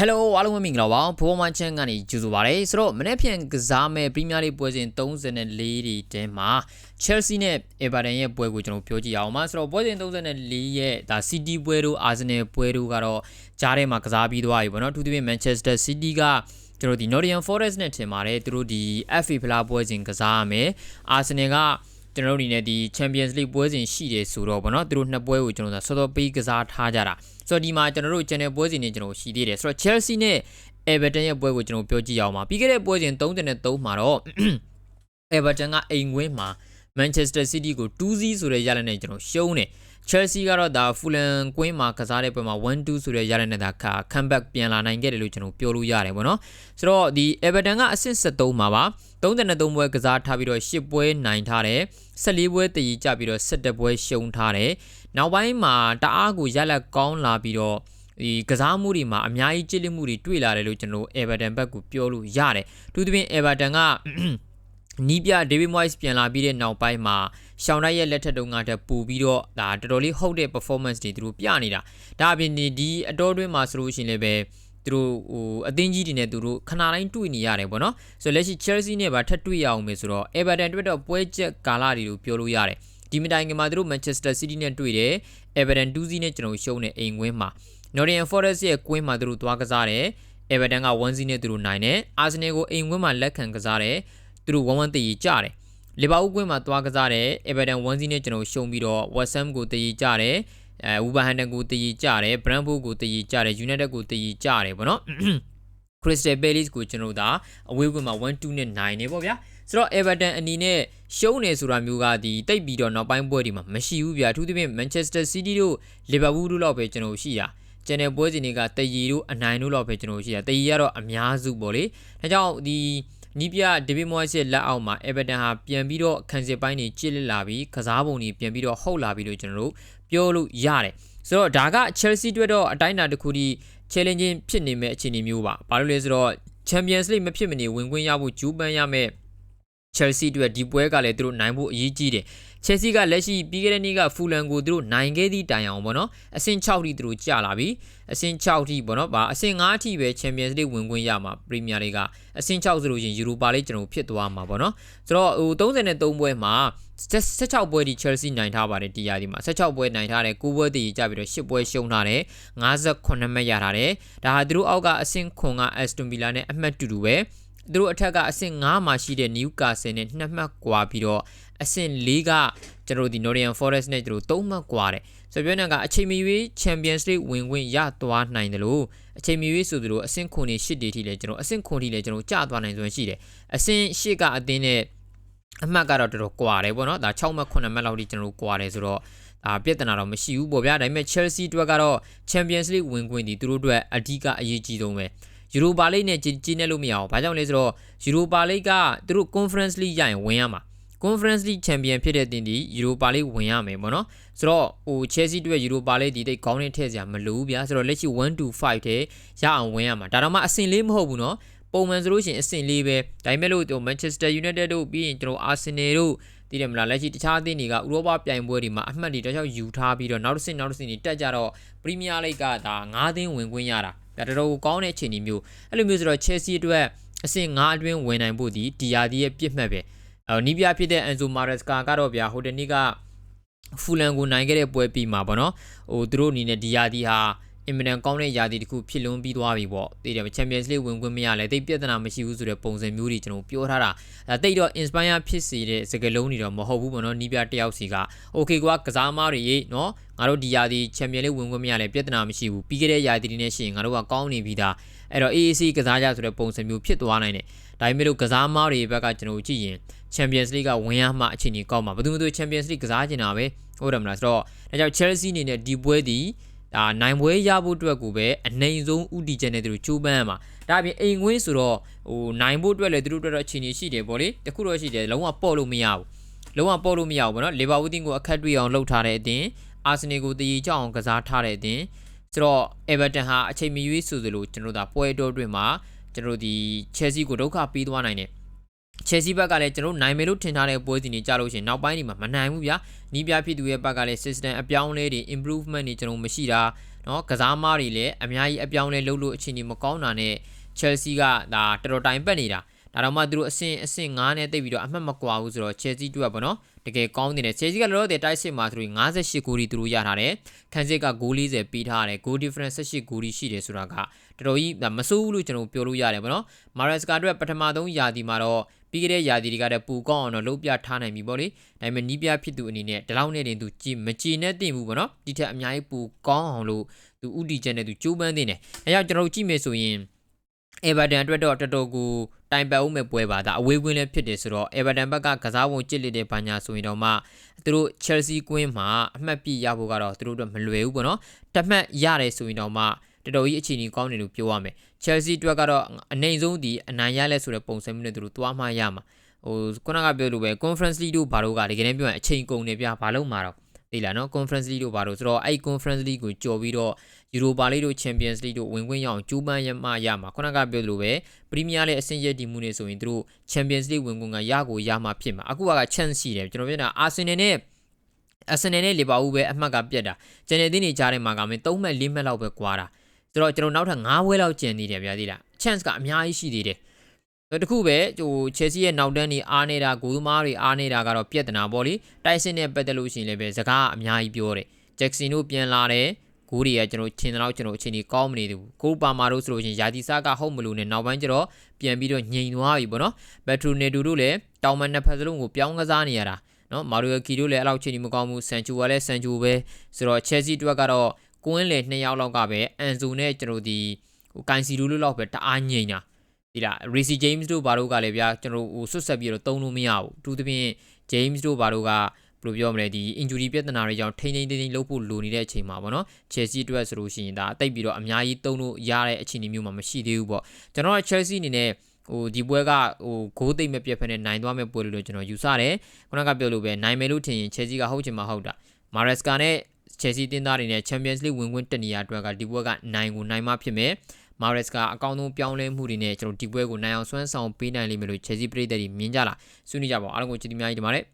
Hello အားလုံးပဲမင်္ဂလာပါဖိုးမချန်ကနေကြိုဆိုပါရစေဆိုတော့မနေ့ဖြန်ကစားမဲ့ပရီးမီးယားလိပွဲစဉ်34တွေတဲမှာ Chelsea နဲ့ Everton ရဲ့ပွဲကိုကျွန်တော်ပြောကြည့်အောင်ပါဆိုတော့ပွဲစဉ်34ရဲ့ဒါ City ပွဲတို့ Arsenal ပွဲတို့ကတော့ကြားထဲမှာကစားပြီးသွားပြီပေါ့နော်သူတို့ပြင် Manchester City ကကျွန်တော်ဒီ Nottingham Forest နဲ့ထင်ပါတယ်သူတို့ဒီ FA ဖလားပွဲစဉ်ကစားရမယ် Arsenal က ကျွန်တော်တို့အနေနဲ့ဒီ Champions League ပွဲစဉ်ရှိတယ်ဆိုတော့ဗောနော်သူတို့နှစ်ပွဲကိုကျွန်တော်တို့စောစောပေးကစားထားကြတာဆိုတော့ဒီမှာကျွန်တော်တို့ channel ပွဲစဉ်နေကျွန်တော်ရှိသေးတယ်ဆိုတော့ Chelsea နဲ့ Everton ရဲ့ပွဲကိုကျွန်တော်ပြောကြည့်အောင်ပါပြီးခဲ့တဲ့ပွဲစဉ်33မှာတော့ Everton ကအိမ်ဝင်းမှာ Manchester City ကို2-0ဆိုတဲ့ရလဒ်နဲ့ကျွန်တော်ရှုံးတယ် Chelsea ကတော့ဒါ Fulham ကွင်းမှာကစားတဲ့ပွဲမှာ1-2ဆိုတဲ့ရလဒ်နဲ့ဒါခါ comeback ပြန်လာနိုင်ခဲ့တယ်လို့ကျွန်တော်ပြောလို့ရတယ်ပေါ့နော်ဆိုတော့ဒီ Everton ကအဆင့်73မှာပါ33ပွဲကစားထားပြီးတော့10ပွဲနိုင်ထားတယ်14ပွဲတည်ကြပြီးတော့17ပွဲရှုံးထားတယ်နောက်ပိုင်းမှာတအားကိုရလက်ကောင်းလာပြီးတော့ဒီကစားမှုတွေမှာအများကြီးကြစ်လက်မှုတွေတွေ့လာတယ်လို့ကျွန်တော် Everton ဘက်ကပြောလို့ရတယ်။သူသဖြင့် Everton ကနီးပြ David Moyes ပြန်လာပြီးတဲ့နောက်ပိုင်းမှာ ရှောင်းတိုက်ရဲ့လက်ထက်တုန်းကတည်းပူပြီးတော့ဒါတော်တော်လေးဟုတ်တဲ့ performance တွေသူတို့ပြနေတာ။ဒါအပြင်ဒီအတော်တွင်းမှာဆိုလို့ရှိရင်လည်းပဲသူတို့ဟိုအသင်းကြီးတွေနဲ့သူတို့ခဏတိုင်းတွေ့နေရတယ်ပေါ့နော်ဆိုတော့လက်ရှိ Chelsea နဲ့ပါထပ်တွေ့ရအောင်မယ်ဆိုတော့ Everton တွေ့တော့ပွဲချက်ကာလတွေလို့ပြောလို့ရတယ်ဒီမတိုင်ခင်မှာသူတို့ Manchester City နဲ့တွေ့တယ် Everton 2-0နဲ့ကျွန်တော်ရှုံးတဲ့အိမ်ကွင်းမှာ Nottingham Forest ရဲ့ကွင်းမှာသူတို့သွားကစားတယ် Everton က1-0နဲ့သူတို့နိုင်တယ် Arsenal ကိုအိမ်ကွင်းမှာလက်ခံကစားတယ်သူတို့1-1တည်ကြတယ် လီဗာပူးကွင်းမှာသွားကစားတယ် Everton 1-0နဲ့ကျွန်တော်ရှုံးပြီးတော့ West Ham ကိုတည်ကြတယ်အဲဝူဘာဟန်တန်ကိုတည်ကြတယ် Brentford ကိုတည်ကြတယ် United ကိုတည်ကြတယ်ပေါ့နော် Crystal Palace ကိုကျွန်တော်ဒါအဝေးကွင်းမှာ1-2နဲ့နိုင်နေပေါ့ဗျာဆိုတော့ Everton အနေနဲ့ရှုံးနေဆိုတာမျိုးကဒီတိတ်ပြီးတော့နောက်ပိုင်းပွဲတွေမှာမရှိဘူးဗျာအထူးသဖြင့် Manchester City တို့ Liverpool တို့လောက်ပဲကျွန်တော်ရှိတာကျန်တဲ့ပွဲစဉ်တွေကတရီတို့အနိုင်တို့လောက်ပဲကျွန်တော်ရှိတာတရီကတော့အများစုပေါ့လေဒါကြောင့်ဒီ နီးပြဒေးဗစ်မိုက်စ်ရဲ့လက်အောက်မှာ Everton ဟာပြန်ပြီးတော့ခံစစ်ပိုင်းတွေကျစ်လက်လာပြီးကစားပုံတွေပြန်ပြီးတော့ဟုတ်လာပြီးလို့ကျွန်တော်တို့ပြောလို့ရတယ်ဆိုတော့ဒါက Chelsea အတွက်တော့အတိုင်းအတာတစ်ခုထိ challenging ဖြစ်နေမဲ့အခြေအနေမျိုးပါဘာလို့လဲဆိုတော့ Champions League မဖြစ်မနေဝင်ခွင့်ရဖို့ဂျူးပန်းရမဲ့ Chelsea အတွက်ဒီပွဲကလည်းသူတို့နိုင်ဖို့အရေးကြီးတယ် Chelsea ကလက်ရှိပြီးခဲ့တဲ့နေ့က Fulham ကိုသူတို့နိုင်ခဲ့သည့်တိုင်အောင်ပေါ့နော်အဆင့်6ထိသူတို့ကျလာပြီအဆင့်6ထိပေါ့နော်ဗာအဆင့်5ထိပဲ Champions League ဝင်ခွင့်ရမှာ Premier League ကအဆင့်6ဆိုလို့ရင် Europa League ကျွန်တော်ဖြစ်သွားမှာပေါ့နော်ဆိုတော့ဟို33ပွဲမှာ16ပွဲဒီ Chelsea နိုင်ထားပါတယ်ဒီရာဒီမှာ16ပွဲနိုင်ထားတယ်9ပွဲတည်ကြပြီးတော့10ပွဲရှုံးထားတယ်58မှတ်ရထားတယ်ဒါဟာသူတို့အောက်ကအဆင့်ခွန်က Aston Villa နဲ့အမှတ်တူတူပဲ သူတို့အထက်ကအဆင့်5မှာရှိတဲ့ Newcastle နဲ့2မှတ်ကွာပြီးတော့အဆင့်4ကကျွန်တော်တို့ဒီ Nottingham Forest နဲ့ကျွန်တော်3မှတ်ကွာတယ်ဆိုပြောနေကအချိန်မီ၍ Champions League ဝင်ခွင့်ရသွားနိုင်တယ်လို့အချိန်မီ၍ဆိုသလိုအဆင့်9နဲ့10တီထိလည်းကျွန်တော်အဆင့်9ထိလည်းကျွန်တော်ကျသွားနိုင်စွမ်းရှိတယ်အဆင့်10ကအသင်းနဲ့အမှတ်ကတော့တော်တော်ကွာတယ်ပေါ့နော်ဒါ6မှတ်9မှတ်လောက်ထိကျွန်တော်ကွာတယ်ဆိုတော့ဒါပြဿနာတော့မရှိဘူးပေါ့ဗျာဒါပေမဲ့ Chelsea အတွက်ကတော့ Champions League ဝင်ခွင့်ဒီသူတို့အတွက်အဓိကအရေးကြီးဆုံးပဲ ယူရိုပါလိနဲ့ကြီးနေလို့မရအောင်။ဘာကြောင့်လဲဆိုတော့ယူရိုပါလိကသူတို့ Conference League ရရင်ဝင်ရမှာ။ Conference League Champion ဖြစ်တဲ့တင်ဒီယူရိုပါလိဝင်ရမယ်ပေါ့နော်။ဆိုတော့ဟို Chelsea တို့ယူရိုပါလိဒီတိတ်ခေါင်းနဲ့ထည့်စရာမလိုဘူးဗျာ။ဆိုတော့လက်ရှိ1 to 5တဲ့ရအောင်ဝင်ရမှာ။ဒါတော့မှအဆင့်လေးမဟုတ်ဘူးနော်။ပုံမှန်ဆိုလို့ရှိရင်အဆင့်လေးပဲ။ဒါပေမဲ့လို့ဟို Manchester United တို့ပြီးရင်ကျွန်တော် Arsenal တို့တည်တယ်မလားလက်ရှိတခြားအသင်းတွေကဥရောပပြိုင်ပွဲတွေမှာအမှတ်တွေတခြားယူထားပြီးတော့နောက်တစ်ဆင့်နောက်တစ်ဆင့်တွေတက်ကြတော့ Premier League ကဒါ9သင်းဝင်ခွင့်ရတာ ဒါတော်တော်ကောင်းတဲ့အခြေအနေမျိုးအဲ့လိုမျိုးဆိုတော့ Chelsea အတွက်အဆင့်9အတွင်းဝင်နိုင်ဖို့ဒီဒီယာဒီရဲ့ပြစ်မှတ်ပဲအော်နီးပြဖြစ်တဲ့ Enzo Maresca ကတော့ဗျာဟိုတနေ့ကဖူလန်ကိုနိုင်ခဲ့တဲ့ပွဲပြီးမှာပေါ့နော်ဟိုသူတို့အနေနဲ့ဒီယာဒီဟာ အင်မတန်ကောင်းတဲ့ယာတီတစ်ခုဖြစ်လွန်းပြီးသွားပြီပေါ့တည်တယ်ချန်ပီယံစ်လိဝင်ခွင့်မရလဲတိတ်ပြဿနာမရှိဘူးဆိုတဲ့ပုံစံမျိုးတွေကျွန်တော်ပြောထားတာဒါတိတ်တော့ inspire ဖြစ်စေတဲ့စကားလုံးတွေတော့မဟုတ်ဘူးပေါ့နော်နီးပြတယောက်စီက okay ကွာကစားမားတွေရေနော်ငါတို့ဒီယာတီချန်ပီယံလိဝင်ခွင့်မရလဲပြဿနာမရှိဘူးပြီးခဲ့တဲ့ယာတီတွေနဲ့ရှိရင်ငါတို့ကကောင်းနေပြီသားအဲ့တော့ AAC ကစားကြဆိုတဲ့ပုံစံမျိုးဖြစ်သွားနိုင်တယ်ဒါပေမဲ့လို့ကစားမားတွေဘက်ကကျွန်တော်ကြည့်ရင် Champions League ကဝင်ရမှအခြေအနေကောင်းမှာဘယ်သူမှသူ Champions League ကစားကျင်တာပဲဟုတ်တယ်မလားဆိုတော့ဒါကြောင့် Chelsea အနေနဲ့ဒီပွဲဒီ ဒါနိုင်ပွဲရဖို့အတွက်ကိုပဲအနိုင်ဆုံးဥတီချက်နဲ့သူတို့ချိုးပမ်းရမှာဒါအပြင်အိမ်ဝင်းဆိုတော့ဟိုနိုင်ဖို့အတွက်လည်းသူတို့အတွက်တော့အခြေအနေရှိတယ်ဗောလေတခုတော့ရှိတယ်လုံးဝပေါ့လို့မရဘူးလုံးဝပေါ့လို့မရဘူးဗောနော်လီဗာပူးတင်းကိုအခက်တွေ့အောင်လှုပ်ထားတဲ့အတင်းအာဆင်နယ်ကိုတည်ကြအောင်ကစားထားတဲ့အတင်းဆိုတော့ Everton ဟာအချိန်မီရွေးဆိုသလိုကျွန်တော်တို့ဒါပွဲတော်တွင်မှာကျွန်တော်တို့ဒီ Chelsea ကိုဒုက္ခပေးသွားနိုင်တယ် ချယ်ဆီဘက်ကလည်းကျွန်တော်နိုင်မယ်လို့ထင်ထားတဲ့ပွဲစဉ်တွေကြလို့ရှင်နောက်ပိုင်းတွေမှာမနိုင်ဘူးဗျာနီးပြဖြစ်သူရဲ့ဘက်ကလည်း system အပြောင်းလဲတွေ improvement တွေကျွန်တော်မရှိတာနော်ကစားမားတွေလည်းအများကြီးအပြောင်းလဲလုပ်လို့အခြေအနေမကောင်းတာနဲ့ Chelsea ကဒါတော်တော်တိုင်ပတ်နေတာဒါတော့မှသူတို့အဆင့်အဆင့်9နဲ့တိတ်ပြီးတော့အမှတ်မကွာဘူးဆိုတော့ Chelsea တို့ကပေါ့နော် တကယ်ကောင်းနေတယ် Chelsea ကလောလောဆယ်တိုက်စစ်မှာသူတို့58ဂိုးဒီသူတို့ရထားတယ်ခန်းစစ်ကဂိုး40ပေးထားတယ် goal difference 18ဂိုးဒီရှိတယ်ဆိုတာကတော်တော်ကြီးဒါမစိုးဘူးလို့ကျွန်တော်ပြောလို့ရတယ်ပေါ့နော် Maresca အတွက်ပထမဆုံးယာတီမှာတော့ပြီးခဲ့တဲ့ယာတီတွေကတည်းကပူကောင်းအောင်တော့လုပ်ပြထားနိုင်ပြီပေါ့လေဒါပေမဲ့နီးပြဖြစ်သူအနေနဲ့ဒီလောက်နဲ့တင်သူကြည်မကြည်နဲ့တင်ဘူးပေါ့နော်ဒီထက်အများကြီးပူကောင်းအောင်လို့သူဥတီချက်နဲ့သူကြိုးပမ်းနေတယ်အဲကြောင့်ကျွန်တော်တို့ကြည့်မယ်ဆိုရင် Everton အတွက်တော့တော်တော်ကို တိုင်ပတ်ဦးမဲ့ပွဲပါဒါအဝေးကွင်းလည်းဖြစ်တယ်ဆိုတော့ Everton ဘက်ကကစားပုံကြစ်လက်တဲ့ဘာညာဆိုရင်တော့မှသူတို့ Chelsea ကွင်းမှာအမှတ်ပြရဖို့ကတော့သူတို့တော့မလွယ်ဘူးပေါ့နော်တမှတ်ရတယ်ဆိုရင်တော့မှတော်တော်ကြီးအခြေအနေကောင်းတယ်လို့ပြောရမယ် Chelsea အတွက်ကတော့အနိုင်ဆုံးဒီအနိုင်ရလဲဆိုတဲ့ပုံစံမျိုးနဲ့သူတို့သွားမှရမှာဟိုခုနကပြောလို့ပဲ Conference League တို့ဘာလို့ကတကယ်တမ်းပြောရင်အချိန်ကုန်နေပြဘာလို့မှာတော့ သိလားနော် Conference League တို့ဘာလို့ဆိုတော့အဲ့ Conference League ကိုကြော်ပြီးတော့ Europa League တို့ Champions League တို့ဝင်ခွင့်ရအောင်ကြိုးပမ်းရမှရမှာခုနကပြောသလိုပဲ Premier League အဆင့်ရည်တည်မှုနေဆိုရင်တို့ Champions League ဝင်ခွင့်ကရကိုရမှာဖြစ်မှာအခုက chance ရှိတယ်ကျွန်တော်ပြောတာ Arsenal နဲ့ Arsenal နဲ့ Liverpool ပဲအမှတ်ကပြတ်တာကျန်တဲ့တင်းတွေကြားထဲမှာကမင်း3မှတ်4မှတ်လောက်ပဲကွာတာဆိုတော့ကျွန်တော်နောက်ထပ်9ဝဲလောက်ကျန်နေတယ်ဗျာသိလား chance ကအများကြီးရှိသေးတယ် တခုပဲဟို Chelsea ရဲ့နောက်တန်းနေအားနေတာဂိုးသမားတွေအားနေတာကတော့ပြက်တနာပေါ့လေတိုက်စစ်နဲ့ပတ်သက်လို့ရှိရင်လည်းပဲစကားအများကြီးပြောတယ် Jackson တို့ပြန်လာတယ်ဂိုးတွေကကျွန်တော်ချင်းတော့ကျွန်တော်အချိန်ကြီးကောင်းမနေဘူးဂိုးပါမာတို့ဆိုလို့ချင်းယာတီဆာကဟုတ်မလို့နဲ့နောက်ပိုင်းကျတော့ပြန်ပြီးတော့ညင်သွားပြီပေါ့နော်ဘက်ထရူနေတူတို့လည်းတောင်မန်နှစ်ဖက်စလုံးကိုပြောင်းကစားနေရတာနော်မာရီယိုကီတို့လည်းအဲ့လောက်ချိန်ကြီးမကောင်းဘူးဆန်ချူကလည်းဆန်ချူပဲဆိုတော့ Chelsea အတွက်ကတော့ကွင်းလေနှစ်ယောက်လောက်ကပဲအန်ဇိုနဲ့ကျွန်တော်ဒီဟိုကန်စီဒူလို့လောက်ပဲတအားညင်တာ ဒီလား Reece James တို့ဘာတို့ကလည်းဗျာကျွန်တော်ဟိုဆွတ်ဆက်ပြီးတော့တုံးလို့မရဘူးသူသဖြင့် James တို့ဘာတို့ကဘယ်လိုပြောမလဲဒီ injury ပြဿနာတွေကြောင့်ထိန်းထိန်းသိမ်းသိမ်းလုပ်ဖို့လိုနေတဲ့အချိန်မှာပေါ့နော် Chelsea အတွက်ဆိုလို့ရှိရင်ဒါတိတ်ပြီးတော့အများကြီးတုံးလို့ရတဲ့အခြေအနေမျိုးမှာမရှိသေးဘူးပေါ့ကျွန်တော်က Chelsea အနေနဲ့ဟိုဒီပွဲကဟိုဂိုးသိမ့်မပြတ်ဖက်နဲ့နိုင်သွားမဲ့ပွဲလို့ကျွန်တော်ယူဆတယ်ခုနကပြောလို့ပဲနိုင်မယ်လို့ထင်ရင် Chelsea ကဟုတ်ချင်မှဟုတ်တာ Maresca နဲ့ Chelsea တင်းသားတွေနဲ့ Champions League ဝင်ခွင့်တက်နေရအတွက်ကဒီပွဲကနိုင်ကိုနိုင်မှဖြစ်မယ် မာရက်စ်ကအကောင်းဆုံးပြောင်းလဲမှုတွေနဲ့ကျွန်တော်ဒီပွဲကိုနိုင်အောင်ဆွမ်းဆောင်ပေးနိုင်လိမ့်မယ်လို့ Chelsea ပြည်သက်တွေမြင်ကြလားဆွေးနွေးကြပါဦးအားလုံးကိုကျေးဇူးများကြီးတင်ပါတယ်